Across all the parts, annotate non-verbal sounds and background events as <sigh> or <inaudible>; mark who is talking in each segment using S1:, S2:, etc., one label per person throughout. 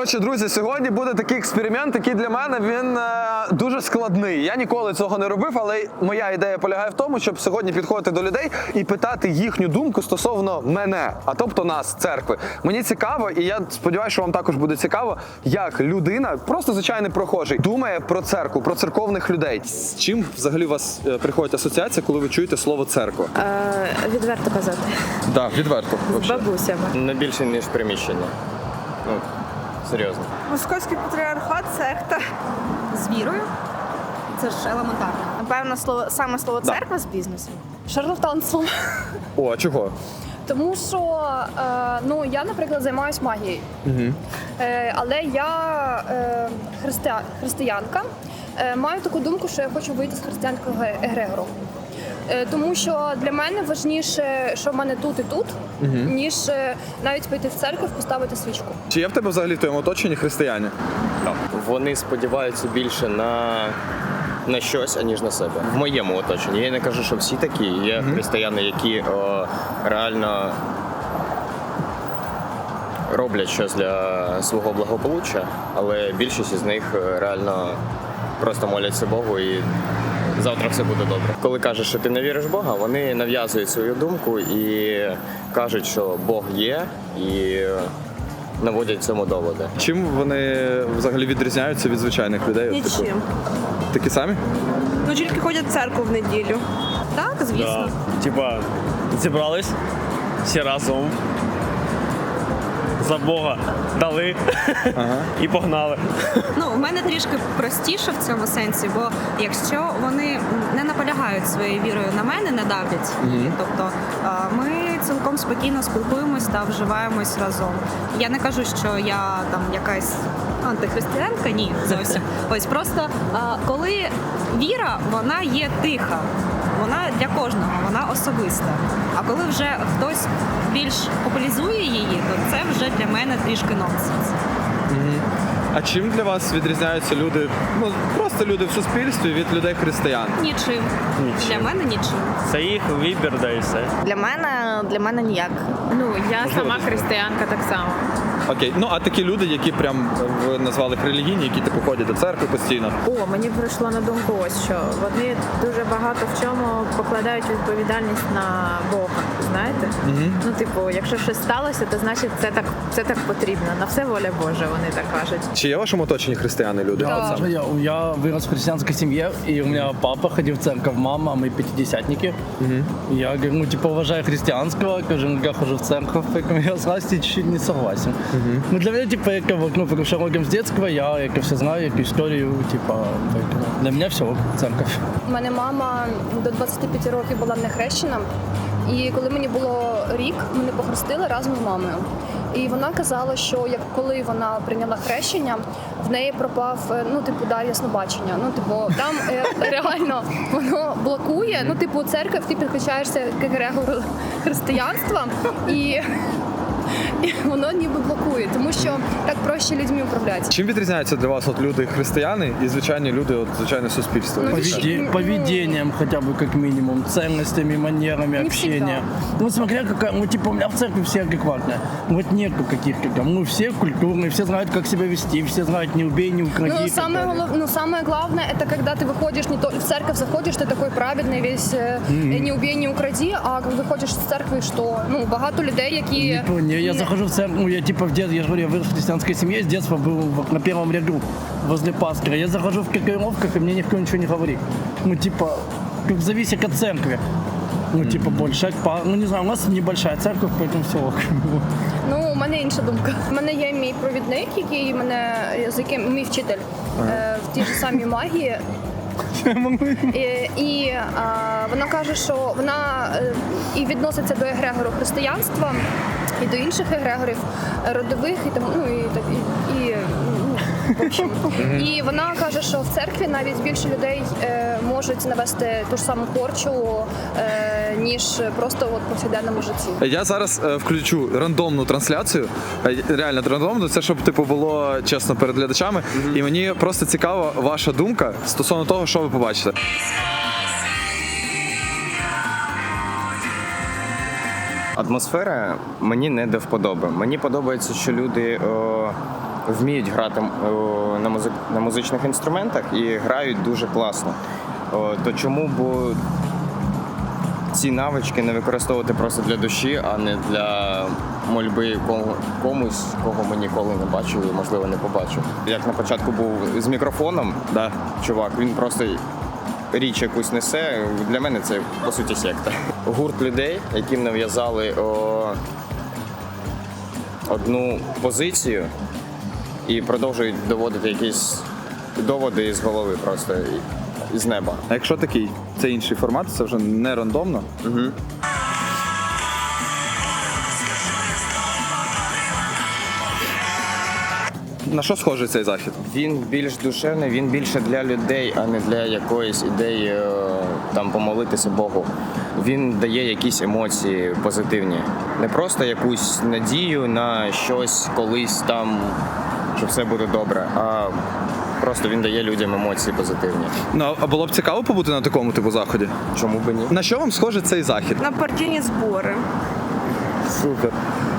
S1: Коротше, друзі, сьогодні буде такий експеримент, який для мене він е, дуже складний. Я ніколи цього не робив, але моя ідея полягає в тому, щоб сьогодні підходити до людей і питати їхню думку стосовно мене, а тобто нас, церкви. Мені цікаво, і я сподіваюся, що вам також буде цікаво, як людина, просто звичайний прохожий, думає про церкву, про церковних людей. З чим взагалі у вас е, приходить асоціація, коли ви чуєте слово церква?
S2: Е, відверто казати.
S1: Так, відверто.
S2: З бабусями.
S3: Не більше, ніж приміщення. Ну, серйозно.
S4: Московський патріархат, секта.
S5: з вірою. Це ж елементарно.
S4: Напевно, слово саме слово церква з бізнесом.
S5: Шарлатанством.
S1: О, а чого?
S5: Тому що е, ну я, наприклад, займаюся магією. Е, але я е, христия, християнка. Е, маю таку думку, що я хочу вийти з християнського егрегору. Е, тому що для мене важніше, що в мене тут і тут, ніж е, навіть пойти в церкву, поставити свічку.
S1: Чи є в тебе взагалі в твоєму оточенні християни?
S3: Вони сподіваються більше на, на щось, аніж на себе. В моєму оточенні. Я не кажу, що всі такі. Є християни, які о, реально роблять щось для свого благополуччя, але більшість із них е, реально просто моляться Богу і завтра все буде добре. Коли кажеш, що ти не віриш в Бога, вони нав'язують свою думку і кажуть, що Бог є, і наводять цьому доводи.
S1: Чим вони взагалі відрізняються від звичайних людей? Типу,
S4: Нічим.
S1: такі самі?
S4: Ну тільки ходять в церкву в неділю.
S5: Так, звісно.
S6: Да. Типа, зібрались всі разом. За Бога дали і погнали.
S7: Ну, у мене трішки простіше в цьому сенсі, бо якщо вони не наполягають своєю вірою на мене, не давлять, її, тобто ми цілком спокійно спілкуємось та вживаємось разом. Я не кажу, що я там якась антихристиянка, ні, зовсім. <laughs> Ось просто коли віра, вона є тиха. Вона для кожного, вона особиста. А коли вже хтось більш популяризує її, то це вже для мене трішки нонсенс.
S1: А чим для вас відрізняються люди, ну просто люди в суспільстві від людей християн?
S7: Нічим. Для мене нічим.
S6: Це їх вибір, да і все.
S4: Для мене для мене ніяк.
S2: Ну, я сама християнка так само.
S1: Окей, ну а такі люди, які прям ви назвали їх релігійні, які типу ходять до церкви постійно.
S2: О, мені прийшло на думку ось що. Вони дуже багато в чому покладають відповідальність на Бога. Знаєте? Ну, типу, якщо щось сталося, то значить це так, це так потрібно. На все воля Божа, вони так кажуть.
S1: Чи є в вашому оточенні християни люди? От саме.
S8: Я, я вырос в христианской семье, и у меня папа ходил в церковь, мама, мы пятидесятники. Я говорю, ну, типа, уважаю христианского, кажу, ну, я хожу в церковь, поэтому я с Настей чуть-чуть не согласен. Ну, для меня, типа, я как, ну, пришел роком с детского, я, я все знаю, яку историю, типа, поэтому для меня все церковь.
S5: У мене мама до 25 років була не хрещена. І коли мені було рік, мене похрестили разом з мамою. І вона казала, що як коли вона прийняла хрещення, в неї пропав е, ну, типу, дар яснобачення. Ну, типу, там е, <laughs> реально воно блокує. Ну, типу, церква, ти підключаєшся к егрегору християнства і. <laughs> І воно ніби блокує, тому що так проще людьми управляти.
S1: Чим відрізняються для вас от люди християни і звичайні люди, от звичайне суспільство?
S5: Ну,
S8: Поведе-
S5: ну,
S8: поведением хотя бы как минимум, ценностями, манерами
S5: Не
S8: общения. Ну, смотря какая, ну, типа, у меня в церкви все адекватные. Вот нету каких-то там, ну, все культурные, все знают, как себя вести, все знают, не убей, не укради.
S5: Ну,
S8: и так
S5: самое,
S8: далее.
S5: голов- ну, самое главное, это когда ты выходишь, не то, в церковь заходишь, ты такой праведний, весь е, не убей, не укради, а коли виходиш з церкви, що ну, багато людей, які...
S8: Не понял, я
S5: не-
S8: захожу в церковь, ну, я типа в дет, я же говорю, я вырос в христианской семье, с детства был в- на первом ряду возле пастора. Я захожу в кокировках, и мне никто ничего не говорит. Ну, типа, как зависит от церкви. Ну, типа, больше, па- ну, не знаю, у нас небольшая церковь, поэтому все ок.
S5: Ну, у мене інша думка. У мене є мій провідник, який мене, з яким мій вчитель е, в тій ж самій магії. І, і а, вона каже, що вона е, і відноситься до егрегору християнства і до інших егрегорів е, родових, і там ну і так і, і ну, в общем. І вона каже, що в церкві навіть більше людей е, можуть навести ту ж саму порчу, е, ніж просто от, повсякденному житті.
S1: Я зараз е, включу рандомну трансляцію. Е, Реально рандомну, це щоб типу було чесно перед глядачами. І мені просто цікава ваша думка стосовно того, що ви побачите.
S3: Атмосфера мені не до вподоби. Мені подобається, що люди о, вміють грати о, на, музик, на музичних інструментах і грають дуже класно. О, то чому б ці навички не використовувати просто для душі, а не для мольби комусь, кого ми ніколи не бачили і, можливо, не побачив. Як на початку був з мікрофоном, да, чувак, він просто річ якусь несе. Для мене це по суті секта. Гурт людей, яким нав'язали одну позицію і продовжують доводити якісь доводи з голови просто з неба.
S9: А якщо такий, це інший формат, це вже не рандомно.
S3: Угу.
S9: На що схожий цей захід?
S3: Він більш душевний, він більше для людей, а не для якоїсь ідеї е, там помолитися Богу. Він дає якісь емоції позитивні, не просто якусь надію на щось колись там, що все буде добре, а просто він дає людям емоції позитивні.
S9: Ну а було б цікаво побути на такому типу заході.
S3: Чому би ні?
S9: На що вам схожий цей захід?
S4: На партійні збори.
S9: Супер.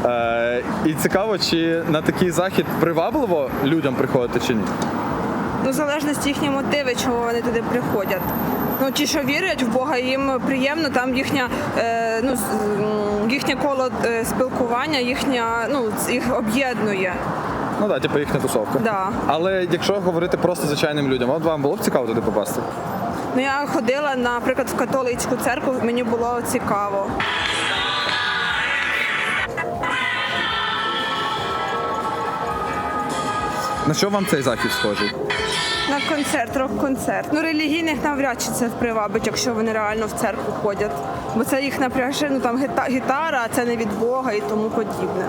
S9: Е, і цікаво, чи на такий захід привабливо людям приходити чи ні?
S4: Ну, в залежності їхні мотиви, чого вони туди приходять. Ну, ті, що вірять в Бога, їм приємно, там їхня, е, ну, їхнє коло е, спілкування, їхня, ну, їх об'єднує.
S9: Ну так, типу їхня тусовка.
S4: Да.
S9: Але якщо говорити просто звичайним людям, от вам було б цікаво туди попасти?
S4: Ну, я ходила, наприклад, в католицьку церкву, мені було цікаво.
S9: На що вам цей захід схожий?
S4: На концерт, рок-концерт. Ну, релігійних навряд чи це привабить, якщо вони реально в церкву ходять. Бо це їх напряже, ну там гіта- гітара, а це не від Бога і тому подібне.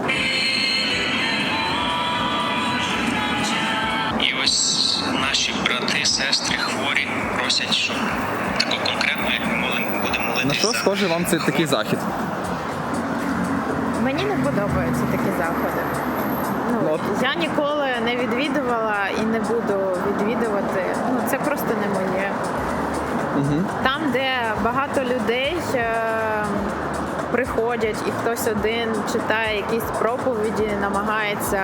S10: І ось наші брати і сестри хворі просять, щоб тако конкретно, як ми молим- будемо молитися.
S9: На що схожий вам цей такий захід?
S2: Мені не подобаються такі заходи. Ну,
S9: Ну,
S2: я ніколи не відвідувала і не буду відвідувати. Ну, це просто не моє. Там, де багато людей е, приходять, і хтось один читає якісь проповіді, намагається,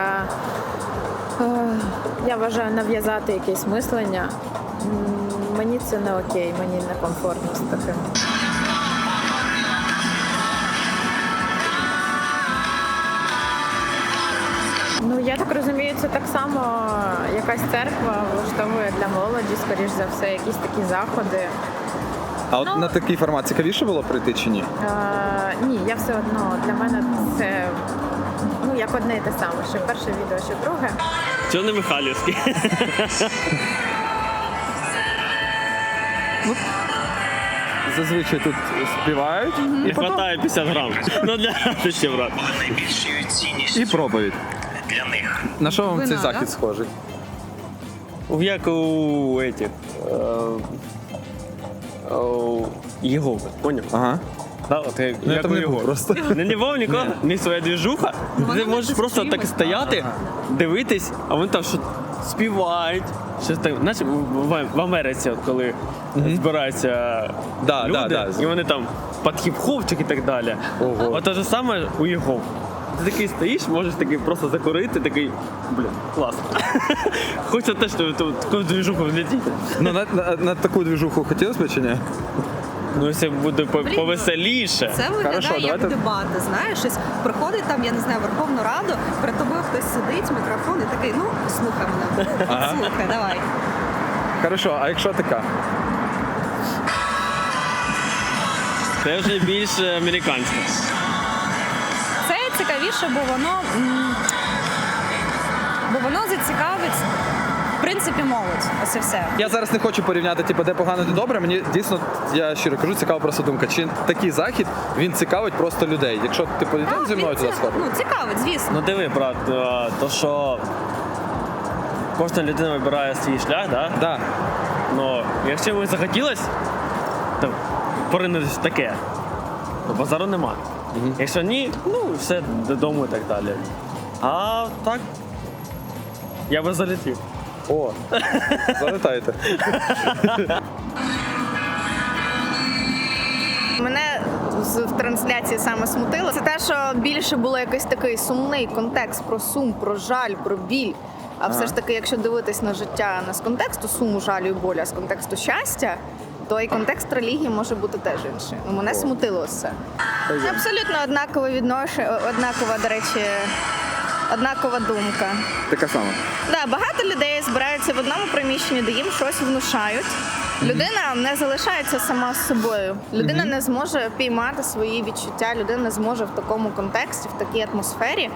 S2: е, я вважаю, нав'язати якесь мислення. Мені це не окей, мені не комфортно з таким. Ну я так розумію, це так само якась церква влаштовує для молоді, скоріш за все, якісь такі заходи.
S9: А от
S2: Ну-
S9: на такий формат цікавіше було прийти чи ні?
S2: Е, ні, я все одно для мене це ну як одне і те саме. Що перше відео, що друге.
S6: Чого не Михайлівський?
S9: Зазвичай тут співають
S6: Не вистачає 50 грам. Ну для ще брат.
S9: і проповідь.
S10: Для них.
S9: На що вам
S2: Вина,
S9: цей
S2: да?
S9: захід схожий?
S6: Як у этих. е, поняв?
S9: Ага.
S6: Да, от як,
S9: Ну, я
S6: як
S9: там
S6: у
S9: не був просто. <laughs>
S6: Не Львов, нікого, не своя двіжуха. Ти можеш просто так стояти, дивитись, а вони там що співають. Щось так, знаєш, в, в Америці, от коли збираються
S9: Да,
S6: люди,
S9: да, да.
S6: і вони там під хіп-хопчик і так далі.
S9: Ого.
S6: От те ж саме у Єгов. Ти такий стоїш, можеш такий просто закурити, такий, блін, класно. <laughs> Хочеться теж таку двіжуху влетіти.
S9: Ну на, на, на таку двіжуху хотілося б чи ні?
S6: Ну, якщо буде по-
S7: Блін,
S6: повеселіше.
S7: Це виглядає
S9: Хорошо,
S7: як
S9: давайте-
S7: дебати. Знаєш, щось приходить там, я не знаю, Верховну Раду, перед тобою хтось сидить, мікрофон і такий, ну слухай мене. Слухай, давай.
S9: Хорошо, а якщо така?
S6: Це вже більш американське.
S7: Цікавіше, бо воно, бо воно зацікавить, в принципі, молодь. Ось і все.
S9: Я зараз не хочу порівняти, типу, де погано, де добре. Мені дійсно, я щиро кажу, цікава просто думка. Чи такий захід він цікавить просто людей? Якщо типу йдемо
S7: Так,
S9: зі мною туди
S7: ці-
S9: сходити?
S7: Ну, цікавить, звісно.
S6: Ну диви, брат, е, то що кожна людина вибирає свій шлях, да?
S9: Да.
S6: Ну, якщо йому захотілось, то поринутися в таке, то базару нема. Якщо ні, ну все додому і так далі. А так, я би залетів.
S9: О, залетайте. <laughs>
S4: Мене з- в трансляції саме смутило. Це те, що більше було якийсь такий сумний контекст про сум, про жаль, про біль.
S2: А все ж таки, якщо дивитись на життя не з контексту суму, жалю і болю, а з контексту щастя, то і контекст релігії може бути теж інший. Ну, мене смутило це. Абсолютно однакове відношення, однакова, до речі, однакова думка.
S1: Така сама.
S2: Да, багато людей збираються в одному приміщенні, де їм щось внушають. Людина не залишається сама з собою. Людина не зможе піймати свої відчуття. Людина не зможе в такому контексті, в такій атмосфері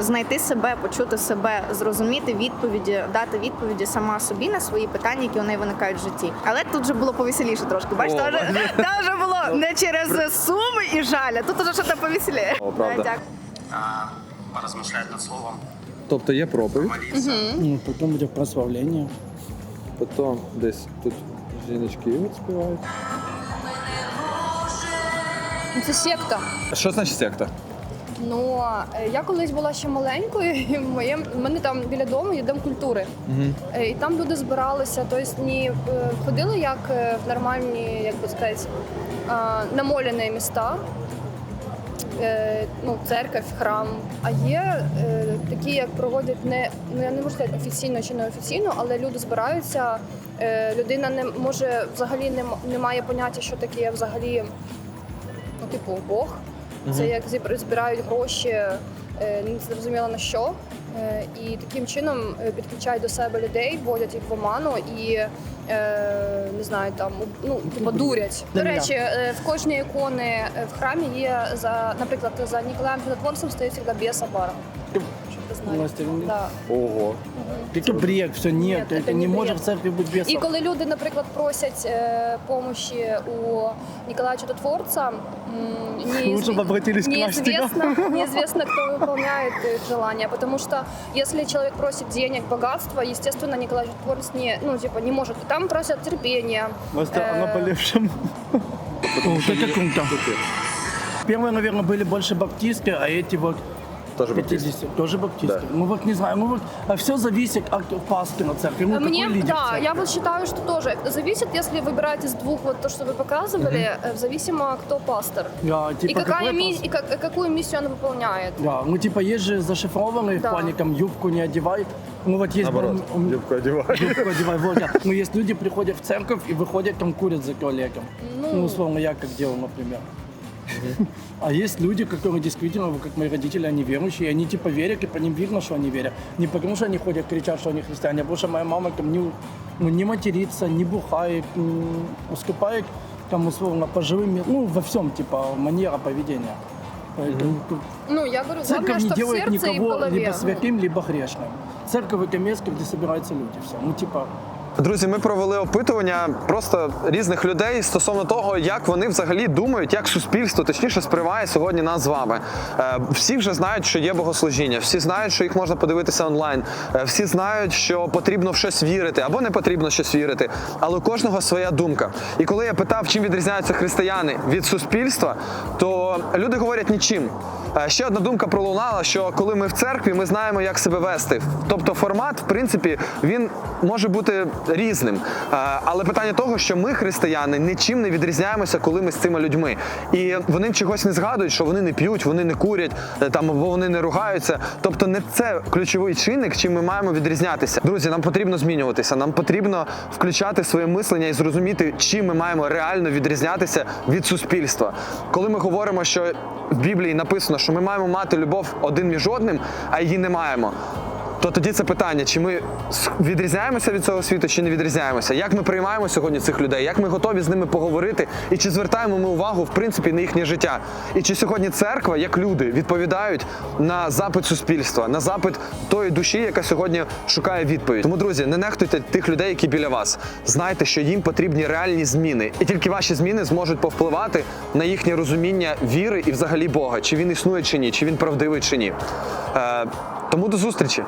S2: знайти себе, почути себе, зрозуміти відповіді, дати відповіді сама собі на свої питання, які у неї виникають в житті. Але тут же було повеселіше трошки. Бачите,
S1: О,
S2: там вже, <laughs> <laughs> там вже було не через суми і жаль, а тут уже щось повеселіше.
S1: О, правда.
S2: Дякую.
S9: Над словом.
S1: Тобто є проповідь,
S9: Молиться.
S8: Ну, потом будет прославление.
S1: потім десь тут жіночки співають.
S5: Ну, Це секта.
S1: Що значить секта?
S5: Ну я колись була ще маленькою, <laughs> і в моєму в мене там біля дому є дом культури. Е, І там люди збиралися, тобто не е, ходили як в нормальні, як би сказати, намоляні міста. Ну, церковь, храм. А є е, такі, як проводять не ну я не можу сказати офіційно чи не офіційно, але люди збираються. Е, людина не може взагалі не, не має поняття, що таке взагалі ну, типу, Бог. Це як збирають гроші, е, не зрозуміло на що. Е, І таким чином е, підключають до себе людей, вводять їх в оману і не знаю, там ну типу дурять. До речі, в кожній ікони в храмі є за, наприклад, за Ніколаєм Чудотворцем стоїть завжди біса бара. Щоб ти знав. Да.
S1: Ого.
S8: Это бред, все нет,
S5: Нет, это
S8: это
S5: не
S8: не может
S5: бред.
S8: в церкви быть бесов.
S5: І коли люди, наприклад, просять е, помощі у Ніколая Чудотворця, м, неизв- <laughs>
S8: Лучше бы обратились к
S5: неизвестно, <laughs> неизвестно, кто выполняет их желания, потому что если человек просит денег, богатства, естественно, Николай Чудотворец не, ну, типа, не может. Там просят терпения.
S8: Может,
S5: Э,
S8: о наболевшем. О, это круто. Первые, наверное, были больше баптисты, а эти вот
S1: Тоже
S8: 50 тоже баптисты.
S1: Да.
S8: Ну вот не знаю, ну вот а все зависит от пастора церкви. Ну,
S5: Мне,
S8: какой лидер
S5: да,
S8: церкви.
S5: я вот считаю, что тоже зависит, если выбирать из двух, вот то, что вы показывали, э, зависимо, кто пастор.
S8: Да,
S5: И,
S8: типа,
S5: какая
S8: какой
S5: ми-
S8: пастор?
S5: и как- какую миссию он выполняет.
S8: Да, ну типа есть же зашифрованные
S5: Да.
S8: в плане там юбку не одевай. Ну вот есть...
S1: Наоборот,
S8: м, м,
S1: юбку одевай.
S8: Юбку одевай, вот, да. <laughs> Ну есть люди приходят в церковь и выходят там курят за туалетом. Ну, условно, я как делал, например. А есть люди, которые действительно, как мои родители, они верующие, и они типа верят, и по ним видно, что они верят. Не потому, что они ходят, кричат, что они христиане, а потому что моя мама там не, ну, не матерится, не бухает, м, уступает там условно по живым, ну, во всем, типа, манера поведения. Поэтому тут
S5: Ну, я говорю, главное,
S8: Церковь не
S5: что в
S8: делает
S5: сердце и в
S8: никого
S5: голове.
S8: либо святым, либо грешным. Церковь это место, где собираются люди. Все. Ну, типа,
S1: Друзі, ми провели опитування просто різних людей стосовно того, як вони взагалі думають, як суспільство точніше сприймає сьогодні нас з вами. Е, Всі вже знають, що є богослужіння, всі знають, що їх можна подивитися онлайн. Е, Всі знають, що потрібно в щось вірити або не потрібно щось вірити. Але у кожного своя думка. І коли я питав, чим відрізняються християни від суспільства, то люди говорять нічим. Е, Ще одна думка пролунала, що коли ми в церкві, ми знаємо, як себе вести. Тобто формат, в принципі, він може бути різним. Е, Але питання того, що ми, християни, нічим не відрізняємося, коли ми з цими людьми. І вони чогось не згадують, що вони не п'ють, вони не курять, е, там або вони не ругаються. Тобто, не це ключовий чинник, чим ми маємо відрізнятися. Друзі, нам потрібно змінюватися. Нам потрібно включати своє мислення і зрозуміти, чим ми маємо реально відрізнятися від суспільства. Коли ми говоримо, що в Біблії написано, що ми маємо мати любов один між одним, а її не маємо. То тоді це питання, чи ми відрізняємося від цього світу, чи не відрізняємося? Як ми приймаємо сьогодні цих людей? Як ми готові з ними поговорити? І чи звертаємо ми увагу в принципі на їхнє життя? І чи сьогодні церква, як люди, відповідають на запит суспільства, на запит тої душі, яка сьогодні шукає відповідь? Тому, друзі, не нехтуйте тих людей, які біля вас. Знайте, що їм потрібні реальні зміни, і тільки ваші зміни зможуть повпливати на їхнє розуміння віри і взагалі Бога, чи він існує чи ні, чи він правдивий чи ні. Е, тому до зустрічі.